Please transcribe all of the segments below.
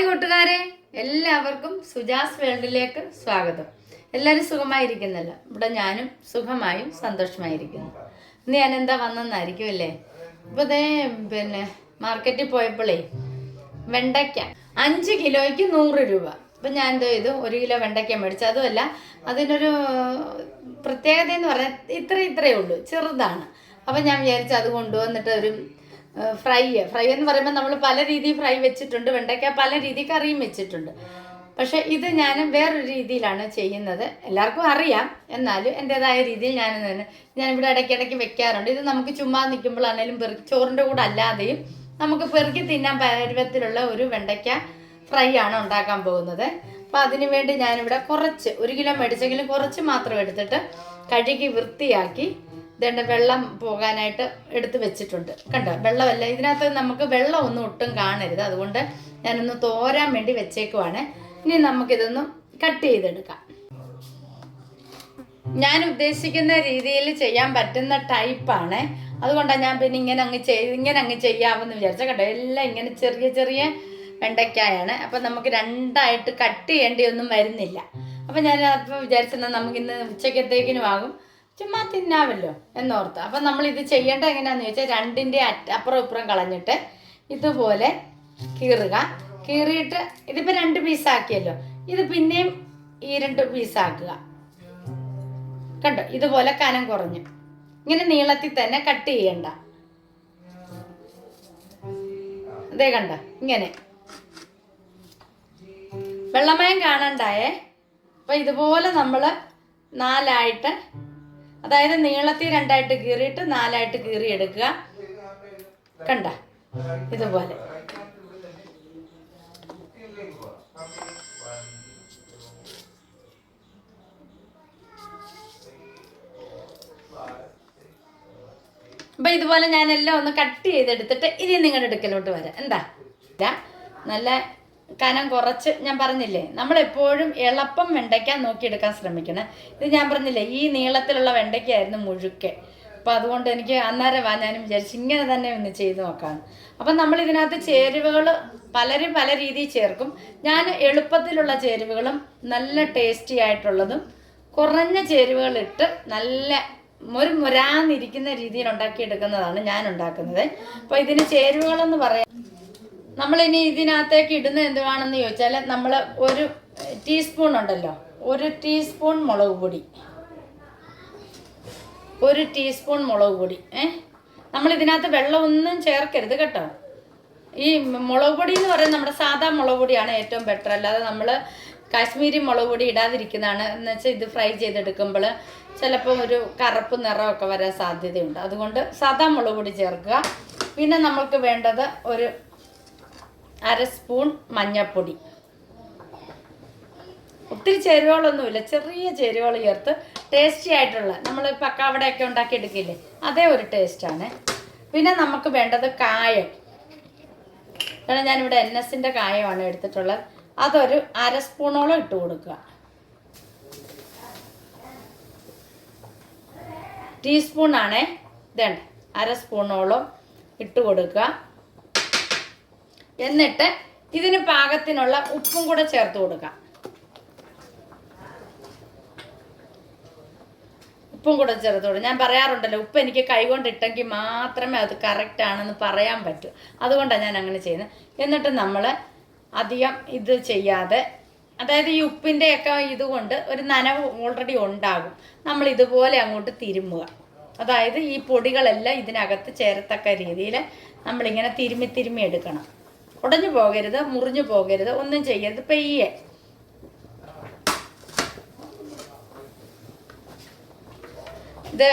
Hi കൂട്ടുകാരെ. എല്ലാവർക്കും സുജാസ് വേൾഡിലേക്ക് സ്വാഗതം. എല്ലാവരും സുഖമായിരിക്കുന്നല്ലോ? ഇവിടെ ഞാനും സുഖമായും സന്തോഷമായിരിക്കുന്നു. ഇന്ന് ഞാൻ എന്താ വന്നെന്നായിരിക്കും അല്ലേ ഇപ്പൊ ദേ പിന്നെ മാർക്കറ്റിൽ പോയപ്പോഴേ വെണ്ടയ്ക്ക. അഞ്ച് കിലോയ്ക്ക് നൂറ് രൂപ. അപ്പം ഞാൻ എന്തോ ചെയ്തു? ഒരു കിലോ വെണ്ടയ്ക്ക മേടിച്ചു. അതുമല്ല അതിനൊരു പ്രത്യേകത എന്ന് പറഞ്ഞാൽ ഇത്ര ഇത്രയേ ഉള്ളൂ. ചെറുതാണ്. അപ്പം ഞാൻ വിചാരിച്ചു അത് കൊണ്ടുവന്നിട്ട് ഒരു ഫ്രൈ. ഫ്രൈ എന്ന് പറയുമ്പോൾ നമ്മൾ പല രീതിയിൽ ഫ്രൈ വെച്ചിട്ടുണ്ട്. വെണ്ടയ്ക്ക പല രീതി കറിയും വെച്ചിട്ടുണ്ട്. പക്ഷെ ഇത് ഞാൻ വേറൊരു രീതിയിലാണ് ചെയ്യുന്നത്. എല്ലാവർക്കും അറിയാം. എന്നാലും എന്റെതായ രീതിയിൽ ഞാൻ തന്നെ ഞാനിവിടെ ഇടയ്ക്കിടയ്ക്ക് വെക്കാറുണ്ട്. ഇത് നമുക്ക് ചുമ്മാ നിൽക്കുമ്പോഴാണേലും പെറുക്കി ചോറിന്റെ കൂടെ അല്ലാതെയും നമുക്ക് പെറുക്കി തിന്നാൻ പരുവത്തിലുള്ള ഒരു വെണ്ടയ്ക്ക ഫ്രൈ ആണ് ഉണ്ടാക്കാൻ പോകുന്നത്. അപ്പോൾ അതിനു വേണ്ടി ഞാനിവിടെ കുറച്ച് ഒരു കിലോ മേടിച്ചെങ്കിലും കുറച്ച് മാത്രം എടുത്തിട്ട് കഴുകി വൃത്തിയാക്കി ഇതേണ്ട വെള്ളം പോകാനായിട്ട് എടുത്ത് വെച്ചിട്ടുണ്ട്. കണ്ടോ? വെള്ളമല്ല. ഇതിനകത്ത് നമുക്ക് വെള്ളം ഒന്നും ഒട്ടും കാണരുത്. അതുകൊണ്ട് ഞാനൊന്ന് തോരാൻ വേണ്ടി വെച്ചേക്കുവാണ്. ഇനി നമുക്കിതൊന്ന് കട്ട് ചെയ്തെടുക്കാം. ഞാൻ ഉദ്ദേശിക്കുന്ന രീതിയിൽ ചെയ്യാൻ പറ്റുന്ന ടൈപ്പാണ്. അതുകൊണ്ടാണ് ഞാൻ പിന്നെ ഇങ്ങനെ അങ്ങ് ചെയ്ത് ഇങ്ങനെ അങ്ങ് ചെയ്യാമെന്ന് വിചാരിച്ച. കേട്ടോ എല്ലാം ഇങ്ങനെ ചെറിയ ചെറിയ വെണ്ടയ്ക്കായാണ്. അപ്പം നമുക്ക് രണ്ടായിട്ട് കട്ട് ചെയ്യേണ്ടി ഒന്നും വരുന്നില്ല. അപ്പം ഞാൻ അപ്പോൾ വിചാരിച്ചെന്നാൽ നമുക്കിന്ന് ഉച്ചക്കത്തേക്കിനും ആകും ചുമ്മാ തിന്നാമല്ലോ എന്നോർത്ത്. അപ്പം നമ്മൾ ഇത് ചെയ്യേണ്ടത് എങ്ങനെയാണെന്ന് ചോദിച്ചാൽ രണ്ടിന്റെ അറ്റ അപ്പുറം ഇപ്പുറം കളഞ്ഞിട്ട് ഇതുപോലെ കീറുക. കീറിയിട്ട് ഇതിപ്പോൾ രണ്ട് പീസാക്കിയല്ലോ ഇത് പിന്നെയും ഈ രണ്ട് പീസാക്കുക കണ്ടോ? ഇതുപോലെ കനം കുറഞ്ഞു. ഇങ്ങനെ നീളത്തിൽ തന്നെ കട്ട് ചെയ്യണ്ട. അതേ കണ്ട? ഇങ്ങനെ. വെള്ളമയം കാണണ്ടായേ? അപ്പൊ ഇതുപോലെ നമ്മൾ നാലായിട്ട് അതായത് നീളത്തിൽ രണ്ടായിട്ട് കീറിയിട്ട് നാലായിട്ട് കീറി എടുക്കുക കണ്ട? ഇതുപോലെ. അപ്പൊ ഇതുപോലെ ഞാൻ എല്ലാം ഒന്ന് കട്ട് ചെയ്തെടുത്തിട്ട് ഇനി നിങ്ങളുടെ അടുക്കലോട്ട് വരാം. എന്താ? നല്ല കനം കുറച്ച് ഞാൻ പറഞ്ഞില്ലേ നമ്മൾ എപ്പോഴും എളുപ്പം വെണ്ടയ്ക്ക നോക്കിയെടുക്കാൻ ശ്രമിക്കണം. ഇത് ഞാൻ പറഞ്ഞില്ലേ ഈ നീളത്തിലുള്ള വെണ്ടയ്ക്കായിരുന്നു മുഴുക്കെ. അപ്പം അതുകൊണ്ട് എനിക്ക് അന്നേരം വാ ഞാനും വിചാരിച്ചു ഇങ്ങനെ തന്നെ ഒന്ന് ചെയ്ത് നോക്കാം. അപ്പം നമ്മൾ ഇതിനകത്ത് ചേരുവകൾ പലരും പല രീതിയിൽ ചേർക്കും. ഞാൻ എളുപ്പത്തിലുള്ള ചേരുവകളും നല്ല ടേസ്റ്റി ആയിട്ടുള്ളതും കുറഞ്ഞ ചേരുവകളിട്ട് നല്ല ഒരു മുരാന്നിരിക്കുന്ന രീതിയിൽ ഉണ്ടാക്കിയെടുക്കുന്നതാണ് ഞാൻ ഉണ്ടാക്കുന്നത്. അപ്പോൾ ഇതിന് ചേരുവകളെന്ന് പറയാം നമ്മളിനി ഇതിനകത്തേക്ക് ഇടുന്ന എന്തുവാണെന്ന് ചോദിച്ചാൽ നമ്മൾ ഒരു ടീസ്പൂൺ ഉണ്ടല്ലോ ഒരു ടീസ്പൂൺ മുളക് പൊടി. ഒരു ടീസ്പൂൺ മുളക് പൊടി ഏ? നമ്മൾ ഇതിനകത്ത് വെള്ളമൊന്നും ചേർക്കരുത് കേട്ടോ. ഈ മുളക് പൊടി എന്ന് പറയുന്നത് നമ്മുടെ സാധാ മുളക് പൊടിയാണ് ഏറ്റവും ബെറ്റർ അല്ലാതെ നമ്മൾ കാശ്മീരി മുളക് പൊടി ഇടാതിരിക്കുന്നതാണ്. എന്ന് വെച്ചാൽ ഇത് ഫ്രൈ ചെയ്തെടുക്കുമ്പോൾ ചിലപ്പോൾ ഒരു കറുപ്പ് നിറമൊക്കെ വരാൻ സാധ്യതയുണ്ട്. അതുകൊണ്ട് സാധാ മുളക് പൊടി ചേർക്കുക. പിന്നെ നമ്മൾക്ക് വേണ്ടത് ഒരു അര സ്പൂൺ മഞ്ഞൾപ്പൊടി. ഒത്തിരി ചേരുവകളൊന്നുമില്ല. ചെറിയ ചേരുവകൾ ചേർത്ത് ടേസ്റ്റി ആയിട്ടുള്ള നമ്മൾ പക്കാവടയൊക്കെ ഉണ്ടാക്കി എടുക്കില്ലേ? അതേ ഒരു ടേസ്റ്റാണ് പിന്നെ നമുക്ക് വേണ്ടത് കായം. കാരണം ഞാനിവിടെ എൻ എസിന്റെ കായമാണ് എടുത്തിട്ടുള്ളത്. അതൊരു അര സ്പൂണോളം ഇട്ട് കൊടുക്കുക. ടീസ്പൂണാണേ. ഇതേണ്ട. അര സ്പൂണോളം ഇട്ട് കൊടുക്കുക. എന്നിട്ട് ഇതിന് പാകത്തിനുള്ള ഉപ്പും കൂടെ ചേർത്ത് കൊടുക്കാം. ഉപ്പും കൂടെ ചേർത്ത് കൊടുക്കും. ഞാൻ പറയാറുണ്ടല്ലോ ഉപ്പ് എനിക്ക് കൈകൊണ്ടിട്ടെങ്കിൽ മാത്രമേ അത് കറക്റ്റ് ആണെന്ന് പറയാൻ പറ്റൂ. അതുകൊണ്ടാണ് ഞാൻ അങ്ങനെ ചെയ്യുന്നത്. എന്നിട്ട് നമ്മൾ അധികം ഇത് ചെയ്യാതെ അതായത് ഈ ഉപ്പിന്റെയൊക്കെ ഇതുകൊണ്ട് ഒരു നനവ് ഓൾറെഡി ഉണ്ടാകും. നമ്മൾ ഇതുപോലെ അങ്ങോട്ട് തിരുമുക. അതായത് ഈ പൊടികളെല്ലാം ഇതിനകത്ത് ചേരത്തക്ക രീതിയിൽ നമ്മളിങ്ങനെ തിരുമ്മി തിരുമ്മി എടുക്കണം. ഉടഞ്ഞു പോകരുത് മുറിഞ്ഞു പോകരുത് ഒന്നും ചെയ്യരുത്. പെയ്യെ. ഇത്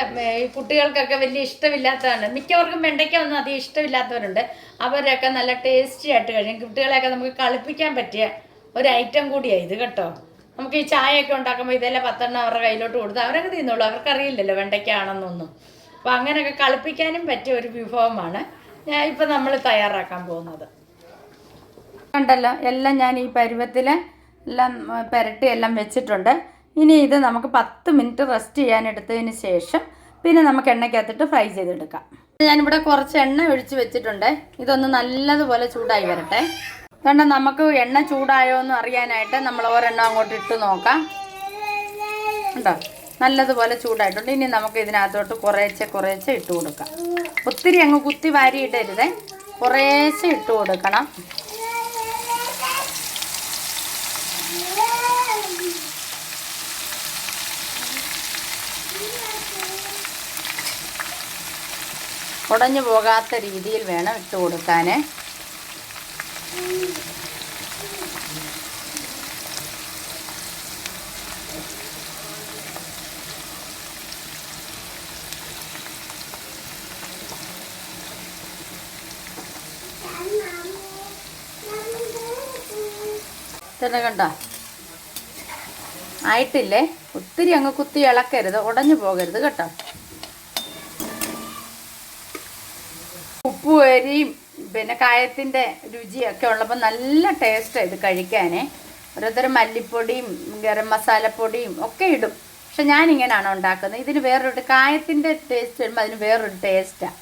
ഈ കുട്ടികൾക്കൊക്കെ വലിയ ഇഷ്ടമില്ലാത്തതാണ്. മിക്കവർക്കും വെണ്ടയ്ക്ക ഒന്നും അധികം ഇഷ്ടമില്ലാത്തവരുണ്ട്. അവരൊക്കെ നല്ല ടേസ്റ്റി ആയിട്ട് കഴിയും കുട്ടികളെയൊക്കെ നമുക്ക് കളിപ്പിക്കാൻ പറ്റിയ ഒരു ഐറ്റം കൂടിയാണ് ഇത് കേട്ടോ. നമുക്ക് ഈ ചായയൊക്കെ ഉണ്ടാക്കുമ്പോൾ ഇതെല്ലാം പത്തെണ്ണം അവരുടെ കയ്യിലോട്ട് കൊടുത്ത് അവരൊക്കെ തിന്നോളൂ. അവർക്കറിയില്ലല്ലോ വെണ്ടയ്ക്ക ആണെന്നൊന്നും അപ്പോൾ അങ്ങനെയൊക്കെ കളിപ്പിക്കാനും പറ്റിയ ഒരു വിഭവമാണ്. ഞാൻ ഇപ്പം നമ്മൾ തയ്യാറാക്കാൻ പോകുന്നത്. കണ്ടല്ലോ എല്ലാം ഞാൻ ഈ പരുവത്തിൽ എല്ലാം പുരട്ടി എല്ലാം വെച്ചിട്ടുണ്ട്. ഇനി ഇത് നമുക്ക് പത്ത് മിനിറ്റ് റെസ്റ്റ് ചെയ്യാൻ എടുത്തതിന് ശേഷം പിന്നെ നമുക്ക് എണ്ണയ്ക്കകത്തിട്ട് ഫ്രൈ ചെയ്തെടുക്കാം. ഞാനിവിടെ കുറച്ച് എണ്ണ ഒഴിച്ച് വെച്ചിട്ടുണ്ട്. ഇതൊന്ന് നല്ലതുപോലെ ചൂടായി വരട്ടെ. കണ്ട നമുക്ക് എണ്ണ ചൂടായോ എന്ന് അറിയാനായിട്ട് നമ്മൾ ഒരെണ്ണം അങ്ങോട്ട് ഇട്ട് നോക്കാം. ഉണ്ടോ നല്ലതുപോലെ ചൂടായിട്ടുണ്ട്. ഇനി നമുക്ക് ഇതിനകത്തോട്ട് കുറേശ്ശെ കുറേശ്ശെ ഇട്ട് കൊടുക്കാം. ഒത്തിരി അങ്ങ് കുത്തി വാരി ഇടരുതേ കുറേശ്ശെ ഇട്ട് കൊടുക്കണം. ഉടഞ്ഞു പോകാത്ത രീതിയിൽ വേണം ഇട്ട് കൊടുക്കാൻ തന്നെ കണ്ട. ആയിട്ടില്ലേ? ഒത്തിരി അങ്ങ് കുത്തി ഇളക്കരുത്. ഉടഞ്ഞു പോകരുത് കേട്ടോ. ഉപ്പും എരിയും പിന്നെ കായത്തിന്റെ രുചിയൊക്കെ ഉള്ളപ്പോൾ നല്ല ടേസ്റ്റാണ് ഇത് കഴിക്കാനേ. ഓരോരുത്തരും മല്ലിപ്പൊടിയും ഗരം മസാലപ്പൊടിയും ഒക്കെ ഇടും. പക്ഷെ ഞാൻ ഇങ്ങനെയാണ് ഉണ്ടാക്കുന്നത്? ഇതിന് വേറൊരു കായത്തിന്റെ ടേസ്റ്റ് വരുമ്പോൾ അതിന് വേറൊരു ടേസ്റ്റാണ്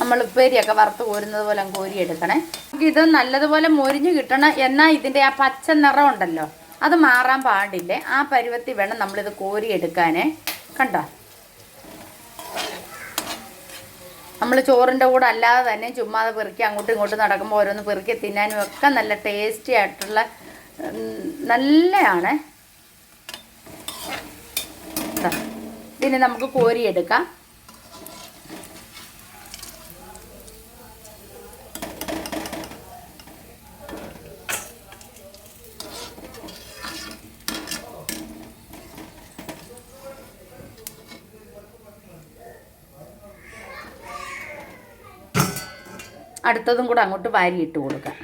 നമ്മൾ ഉപ്പേരിയൊക്കെ വറുത്ത് കോരുന്നത് പോലെ കോരി കോരിയെടുക്കണേ. നമുക്ക് ഇത് നല്ലതുപോലെ മൊരിഞ്ഞ് കിട്ടണം. എന്നാൽ ഇതിന്റെ ആ പച്ച നിറം ഉണ്ടല്ലോ അത് മാറാൻ പാടില്ലേ. ആ പരുവത്തിൽ വേണം നമ്മളിത് കോരിയെടുക്കാനേ. കണ്ടോ? നമ്മൾ ചോറിന്റെ കൂടെ അല്ലാതെ തന്നെ ചുമ്മാതെ പെറുക്കി അങ്ങോട്ടും ഇങ്ങോട്ടും നടക്കുമ്പോൾ ഓരോന്ന് പെറുക്കി തിന്നാനും ഒക്കെ നല്ല ടേസ്റ്റി ആയിട്ടുള്ള നല്ലതാണ്. ഇതിനെ നമുക്ക് കോരിയെടുക്കാം. അടുത്തതും കൂടെ അങ്ങോട്ട് വാരിയിട്ട് കൊടുക്കാം.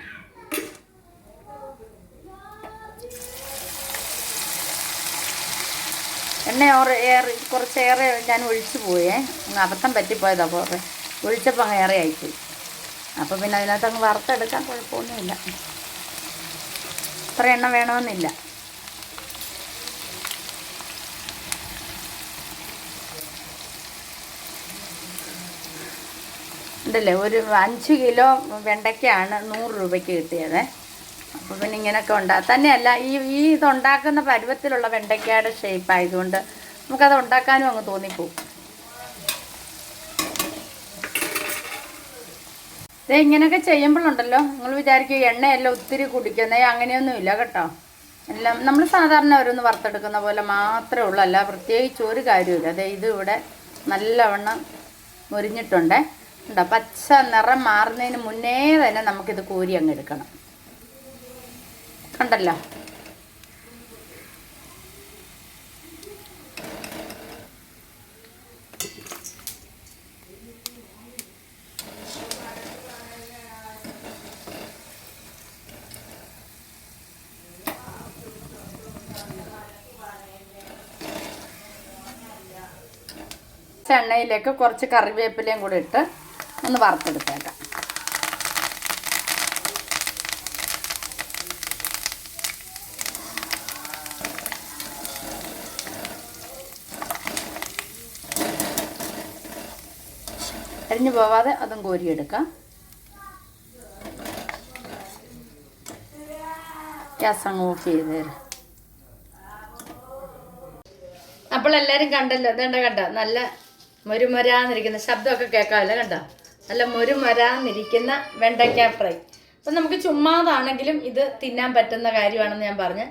എണ്ണ ഓറെ ഏറെ കുറച്ചേറെ ഞാൻ ഒഴിച്ചു പോയേ. അബദ്ധം പറ്റിപ്പോയതാ കുറേ ഒഴിച്ചപ്പോൾ അങ്ങ് ഏറെ ആയിപ്പോയി. അപ്പോൾ പിന്നെ അതിനകത്ത് അങ്ങ് വറുത്തെടുക്കാൻ കുഴപ്പമൊന്നുമില്ല. ഇത്ര എണ്ണ വേണമെന്നില്ല. ഉണ്ടല്ലേ? ഒരു അഞ്ച് കിലോ വെണ്ടയ്ക്കാണ് നൂറ് രൂപയ്ക്ക് കിട്ടിയത്. അപ്പോൾ പിന്നെ ഇങ്ങനെയൊക്കെ ഉണ്ടാകും തന്നെയല്ല ഈ ഈ ഇതുണ്ടാക്കുന്ന പരുവത്തിലുള്ള വെണ്ടയ്ക്കയുടെ ഷേപ്പ് ആയതുകൊണ്ട് നമുക്കത് ഉണ്ടാക്കാനും അങ്ങ് തോന്നിപ്പോവും. ദേ ഇങ്ങനെയൊക്കെ ചെയ്യുമ്പോഴുണ്ടല്ലോ. നിങ്ങൾ വിചാരിക്കും എണ്ണയെല്ലാം ഒത്തിരി കുടിക്കുന്നേ അങ്ങനെയൊന്നുമില്ല കേട്ടോ. എല്ലാം നമ്മൾ സാധാരണ ഓരോന്ന് വറുത്തെടുക്കുന്ന പോലെ മാത്രമേ ഉള്ളൂ. അല്ല പ്രത്യേകിച്ച് ഒരു കാര്യമില്ല അതെ ഇത് ഇവിടെ നല്ലവണ്ണം മുരിഞ്ഞിട്ടുണ്ടേ. ഉണ്ടോ പച്ച നിറം മാറുന്നതിന് മുന്നേ തന്നെ നമുക്കിത് കോരി അങ്ങ് എടുക്കണം. കണ്ടല്ലോ? എണ്ണയിലേക്ക് കുറച്ച് കറിവേപ്പിലയും കൂടി ഇട്ട് ഒന്ന് വറുത്തെടുത്തേക്കാം. അരിഞ്ഞു പോവാതെ അതും കോരിയെടുക്കാം. ഗ്യാസ് അങ്ങ് ഓഫ് ചെയ്ത് തരാം. അപ്പോൾ എല്ലാവരും കണ്ടല്ലോ ഇതേണ്ട കണ്ട? നല്ല മുരുമൊരാന്നിരിക്കുന്ന ശബ്ദമൊക്കെ കേൾക്കാമല്ലോ കണ്ട? നല്ല മുരുമരാന്നിരിക്കുന്ന വെണ്ടയ്ക്ക ഫ്രൈ. അപ്പം നമുക്ക് ചുമ്മാതാണെങ്കിലും ഇത് തിന്നാൻ പറ്റുന്ന കാര്യമാണെന്ന് ഞാൻ പറഞ്ഞു.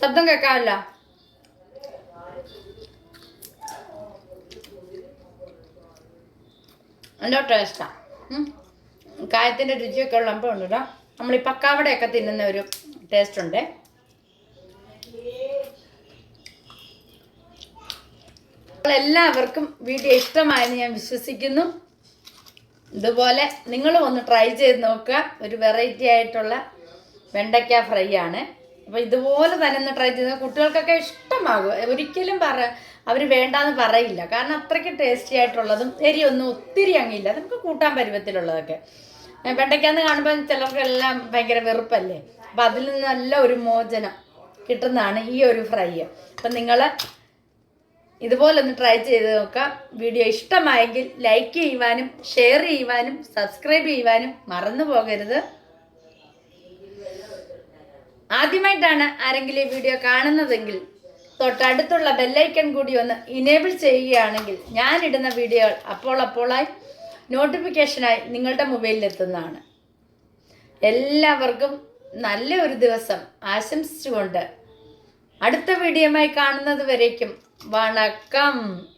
ശബ്ദം കേൾക്കാമല്ല നല്ല ടേസ്റ്റാണ് കായത്തിന്റെ രുചിയൊക്കെ ഉള്ളപ്പോൾ ഉണ്ട് കേട്ടോ നമ്മൾ ഈ പക്കാവടയൊക്കെ തിന്നുന്ന ഒരു ടേസ്റ്റ് ഉണ്ട്. എല്ലാവർക്കും വീഡിയോ ഇഷ്ടമായെന്ന് ഞാൻ വിശ്വസിക്കുന്നു. ഇതുപോലെ നിങ്ങളും ഒന്ന് ട്രൈ ചെയ്ത് നോക്കുക. ഒരു വെറൈറ്റി ആയിട്ടുള്ള വെണ്ടയ്ക്ക ഫ്രൈ ആണ്. അപ്പോൾ ഇതുപോലെ തന്നെ ഒന്ന് ട്രൈ ചെയ്ത് കുട്ടികൾക്കൊക്കെ ഇഷ്ടമാകും. ഒരിക്കലും പറ അവർ വേണ്ടാന്ന് പറയില്ല. കാരണം അത്രയ്ക്ക് ടേസ്റ്റി ആയിട്ടുള്ളതും എരിയൊന്നും ഒത്തിരി അങ്ങില്ല നമുക്ക് കൂട്ടാൻ പരുവത്തിലുള്ളതൊക്കെ. വെണ്ടയ്ക്കാന്ന് കാണുമ്പോൾ ചിലർക്കെല്ലാം ഭയങ്കര വെറുപ്പല്ലേ? അപ്പം അതിൽ നല്ല ഒരു മോചനം കിട്ടുന്നതാണ് ഈ ഒരു ഫ്രൈ അപ്പം നിങ്ങൾ ഇതുപോലൊന്ന് ട്രൈ ചെയ്ത് നോക്കാം. വീഡിയോ ഇഷ്ടമായെങ്കിൽ ലൈക്ക് ചെയ്യുവാനും ഷെയർ ചെയ്യുവാനും സബ്സ്ക്രൈബ് ചെയ്യുവാനും മറന്നു പോകരുത്. ആദ്യമായിട്ടാണ് ആരെങ്കിലും ഈ വീഡിയോ കാണുന്നതെങ്കിൽ തൊട്ടടുത്തുള്ള ബെല്ലൈക്കൺ കൂടി ഒന്ന് ഇനേബിൾ ചെയ്യുകയാണെങ്കിൽ ഞാനിടുന്ന വീഡിയോകൾ അപ്പോൾ അപ്പോളായി നോട്ടിഫിക്കേഷനായി നിങ്ങളുടെ മൊബൈലിൽ എത്തുന്നതാണ്. എല്ലാവർക്കും നല്ല ഒരു ദിവസം ആശംസിച്ചുകൊണ്ട് അടുത്ത വീഡിയോമായി കാണുന്നത് വരേക്കും. வணக்கம்.